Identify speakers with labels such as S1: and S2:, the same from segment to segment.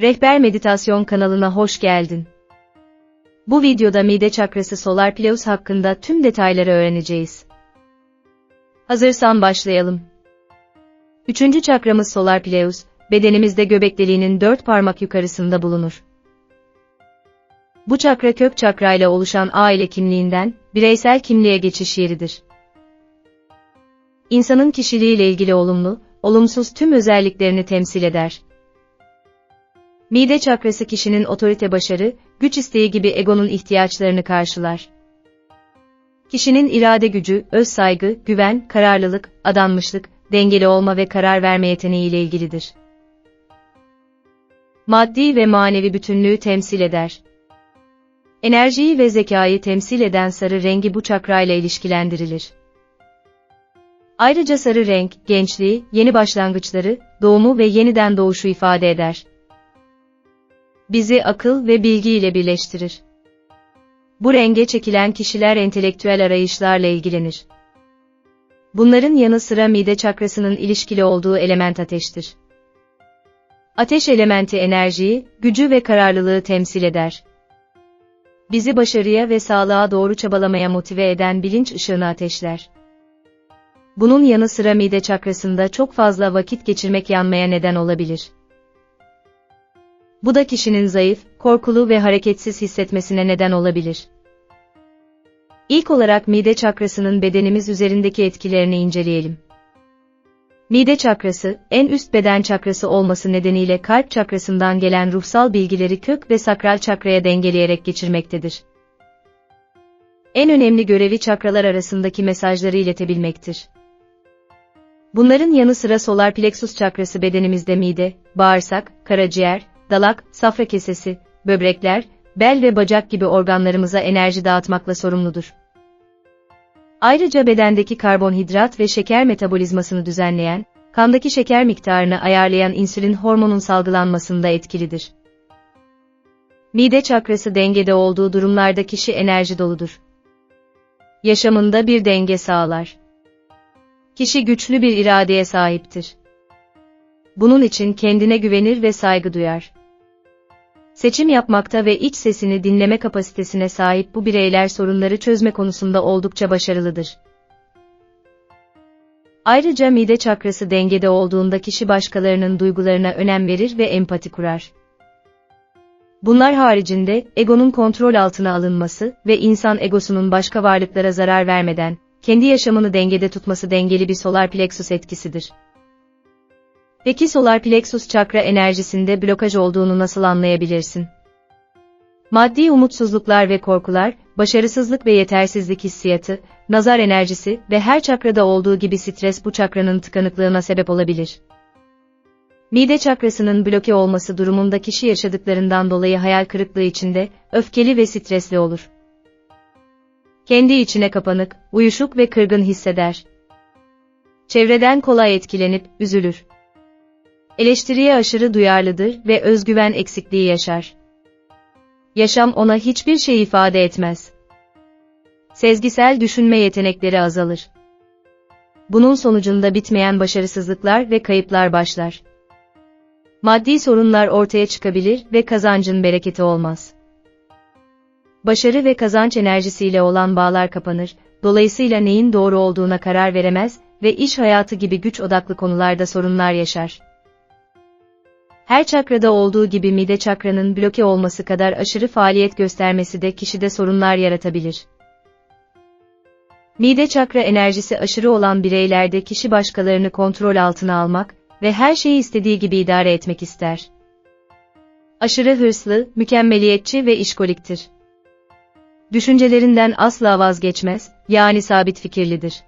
S1: Rehber Meditasyon kanalına hoş geldin. Bu videoda mide çakrası solar plexus hakkında tüm detayları öğreneceğiz. Hazırsan başlayalım. Üçüncü çakramız solar plexus, bedenimizde göbek deliğinin dört parmak yukarısında bulunur. Bu çakra kök çakrayla oluşan aile kimliğinden, bireysel kimliğe geçiş yeridir. İnsanın kişiliğiyle ilgili olumlu, olumsuz tüm özelliklerini temsil eder. Mide çakrası kişinin otorite başarı, güç isteği gibi egonun ihtiyaçlarını karşılar. Kişinin irade gücü, öz saygı, güven, kararlılık, adanmışlık, dengeli olma ve karar verme yeteneği ile ilgilidir. Maddi ve manevi bütünlüğü temsil eder. Enerjiyi ve zekayı temsil eden sarı rengi bu çakrayla ilişkilendirilir. Ayrıca sarı renk, gençliği, yeni başlangıçları, doğumu ve yeniden doğuşu ifade eder. Bizi akıl ve bilgi ile birleştirir. Bu renge çekilen kişiler entelektüel arayışlarla ilgilenir. Bunların yanı sıra mide çakrasının ilişkili olduğu element ateştir. Ateş elementi enerjiyi, gücü ve kararlılığı temsil eder. Bizi başarıya ve sağlığa doğru çabalamaya motive eden bilinç ışığını ateşler. Bunun yanı sıra mide çakrasında çok fazla vakit geçirmek yanmaya neden olabilir. Bu da kişinin zayıf, korkulu ve hareketsiz hissetmesine neden olabilir. İlk olarak mide çakrasının bedenimiz üzerindeki etkilerini inceleyelim. Mide çakrası, en üst beden çakrası olması nedeniyle kalp çakrasından gelen ruhsal bilgileri kök ve sakral çakraya dengeleyerek geçirmektedir. En önemli görevi çakralar arasındaki mesajları iletebilmektir. Bunların yanı sıra solar plexus çakrası bedenimizde mide, bağırsak, karaciğer, dalak, safra kesesi, böbrekler, bel ve bacak gibi organlarımıza enerji dağıtmakla sorumludur. Ayrıca bedendeki karbonhidrat ve şeker metabolizmasını düzenleyen, kandaki şeker miktarını ayarlayan insülin hormonun salgılanmasında etkilidir. Mide çakrası dengede olduğu durumlarda kişi enerji doludur. Yaşamında bir denge sağlar. Kişi güçlü bir iradeye sahiptir. Bunun için kendine güvenir ve saygı duyar. Seçim yapmakta ve iç sesini dinleme kapasitesine sahip bu bireyler sorunları çözme konusunda oldukça başarılıdır. Ayrıca mide çakrası dengede olduğunda kişi başkalarının duygularına önem verir ve empati kurar. Bunlar haricinde, egonun kontrol altına alınması ve insan egosunun başka varlıklara zarar vermeden, kendi yaşamını dengede tutması dengeli bir solar plexus etkisidir. Peki solar plexus çakra enerjisinde blokaj olduğunu nasıl anlayabilirsin? Maddi umutsuzluklar ve korkular, başarısızlık ve yetersizlik hissiyatı, nazar enerjisi ve her çakrada olduğu gibi stres bu çakranın tıkanıklığına sebep olabilir. Mide çakrasının bloke olması durumunda kişi yaşadıklarından dolayı hayal kırıklığı içinde, öfkeli ve stresli olur. Kendi içine kapanık, uyuşuk ve kırgın hisseder. Çevreden kolay etkilenip, üzülür. Eleştiriye aşırı duyarlıdır ve özgüven eksikliği yaşar. Yaşam ona hiçbir şey ifade etmez. Sezgisel düşünme yetenekleri azalır. Bunun sonucunda bitmeyen başarısızlıklar ve kayıplar başlar. Maddi sorunlar ortaya çıkabilir ve kazancın bereketi olmaz. Başarı ve kazanç enerjisiyle olan bağlar kapanır, dolayısıyla neyin doğru olduğuna karar veremez ve iş hayatı gibi güç odaklı konularda sorunlar yaşar. Her çakrada olduğu gibi mide çakranın bloke olması kadar aşırı faaliyet göstermesi de kişide sorunlar yaratabilir. Mide çakra enerjisi aşırı olan bireylerde kişi başkalarını kontrol altına almak ve her şeyi istediği gibi idare etmek ister. Aşırı hırslı, mükemmeliyetçi ve işkoliktir. Düşüncelerinden asla vazgeçmez, yani sabit fikirlidir.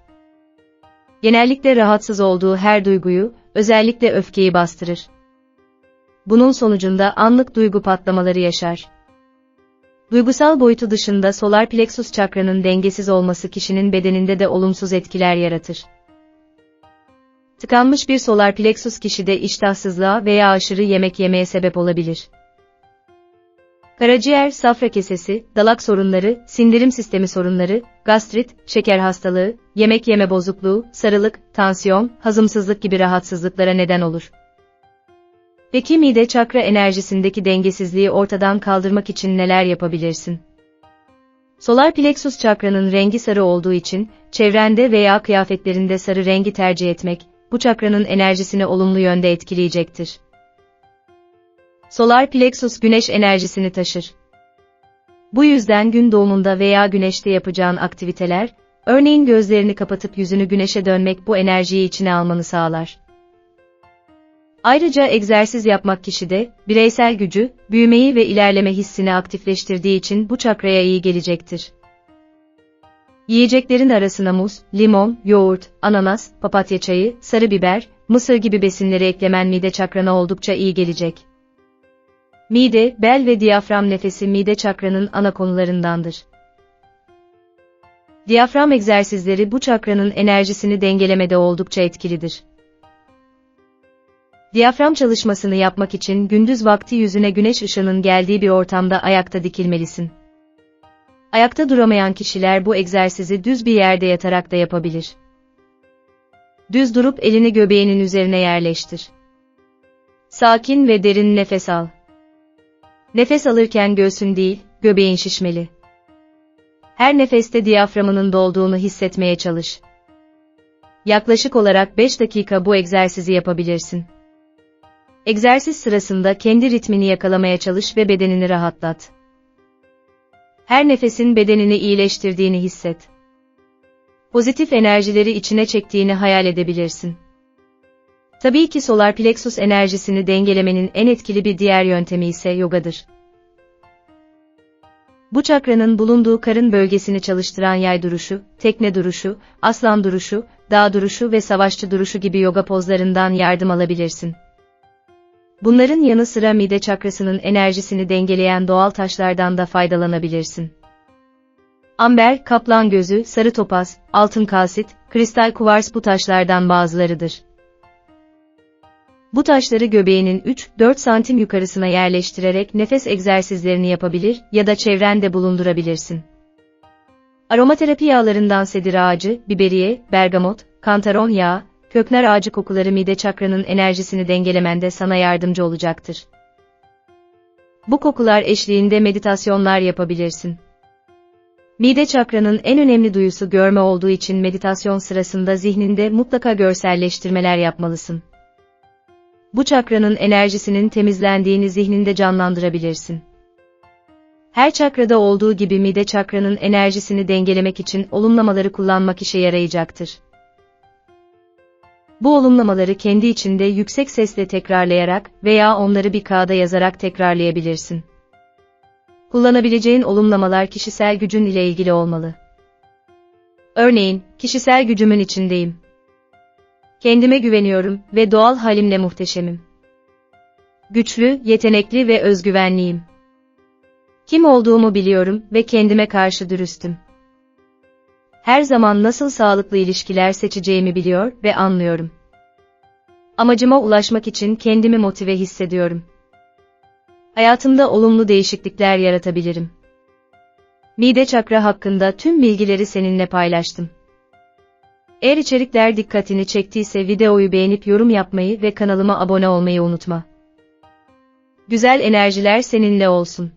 S1: Genellikle rahatsız olduğu her duyguyu, özellikle öfkeyi bastırır bunun sonucunda anlık duygu patlamaları yaşar. Duygusal boyutu dışında solar plexus çakranın dengesiz olması kişinin bedeninde de olumsuz etkiler yaratır. Tıkanmış bir solar plexus kişide iştahsızlığa veya aşırı yemek yemeye sebep olabilir. Karaciğer, safra kesesi, dalak sorunları, sindirim sistemi sorunları, gastrit, şeker hastalığı, yemek yeme bozukluğu, sarılık, tansiyon, hazımsızlık gibi rahatsızlıklara neden olur. Peki mide çakra enerjisindeki dengesizliği ortadan kaldırmak için neler yapabilirsin? Solar plexus çakranın rengi sarı olduğu için, çevrende veya kıyafetlerinde sarı rengi tercih etmek, bu çakranın enerjisini olumlu yönde etkileyecektir. Solar plexus güneş enerjisini taşır. Bu yüzden gün doğumunda veya güneşte yapacağın aktiviteler, örneğin gözlerini kapatıp yüzünü güneşe dönmek bu enerjiyi içine almanı sağlar. Ayrıca egzersiz yapmak kişide, bireysel gücü, büyümeyi ve ilerleme hissini aktifleştirdiği için bu çakraya iyi gelecektir. Yiyeceklerin arasına muz, limon, yoğurt, ananas, papatya çayı, sarı biber, mısır gibi besinleri eklemen mide çakrana oldukça iyi gelecek. Mide, bel ve diyafram nefesi mide çakranın ana konularındandır. Diyafram egzersizleri bu çakranın enerjisini dengelemede oldukça etkilidir. Diyafram çalışmasını yapmak için gündüz vakti yüzüne güneş ışığının geldiği bir ortamda ayakta dikilmelisin. Ayakta duramayan kişiler bu egzersizi düz bir yerde yatarak da yapabilir. Düz durup elini göbeğinin üzerine yerleştir. Sakin ve derin nefes al. Nefes alırken göğsün değil, göbeğin şişmeli. Her nefeste diyaframının dolduğunu hissetmeye çalış. Yaklaşık olarak 5 dakika bu egzersizi yapabilirsin. Egzersiz sırasında kendi ritmini yakalamaya çalış ve bedenini rahatlat. Her nefesin bedenini iyileştirdiğini hisset. Pozitif enerjileri içine çektiğini hayal edebilirsin. Tabii ki solar plexus enerjisini dengelemenin en etkili bir diğer yöntemi ise yogadır. Bu çakranın bulunduğu karın bölgesini çalıştıran yay duruşu, tekne duruşu, aslan duruşu, dağ duruşu ve savaşçı duruşu gibi yoga pozlarından yardım alabilirsin. Bunların yanı sıra mide çakrasının enerjisini dengeleyen doğal taşlardan da faydalanabilirsin. Amber, kaplan gözü, sarı topaz, altın kalsit, kristal kuvars bu taşlardan bazılarıdır. Bu taşları göbeğinin 3-4 santim yukarısına yerleştirerek nefes egzersizlerini yapabilir ya da çevrende bulundurabilirsin. Aromaterapi yağlarından sedir ağacı, biberiye, bergamot, kantaron yağı, köknar ağacı kokuları mide çakranın enerjisini dengelemende sana yardımcı olacaktır. Bu kokular eşliğinde meditasyonlar yapabilirsin. Mide çakranın en önemli duyusu görme olduğu için meditasyon sırasında zihninde mutlaka görselleştirmeler yapmalısın. Bu çakranın enerjisinin temizlendiğini zihninde canlandırabilirsin. Her çakrada olduğu gibi mide çakranın enerjisini dengelemek için olumlamaları kullanmak işe yarayacaktır. Bu olumlamaları kendi içinde yüksek sesle tekrarlayarak veya onları bir kağıda yazarak tekrarlayabilirsin. Kullanabileceğin olumlamalar kişisel gücün ile ilgili olmalı. Örneğin, kişisel gücümün içindeyim. Kendime güveniyorum ve doğal halimle muhteşemim. Güçlü, yetenekli ve özgüvenliyim. Kim olduğumu biliyorum ve kendime karşı dürüstüm. Her zaman nasıl sağlıklı ilişkiler seçeceğimi biliyor ve anlıyorum. Amacıma ulaşmak için kendimi motive hissediyorum. Hayatımda olumlu değişiklikler yaratabilirim. Mide çakra hakkında tüm bilgileri seninle paylaştım. Eğer içerikler dikkatini çektiyse videoyu beğenip yorum yapmayı ve kanalıma abone olmayı unutma. Güzel enerjiler seninle olsun.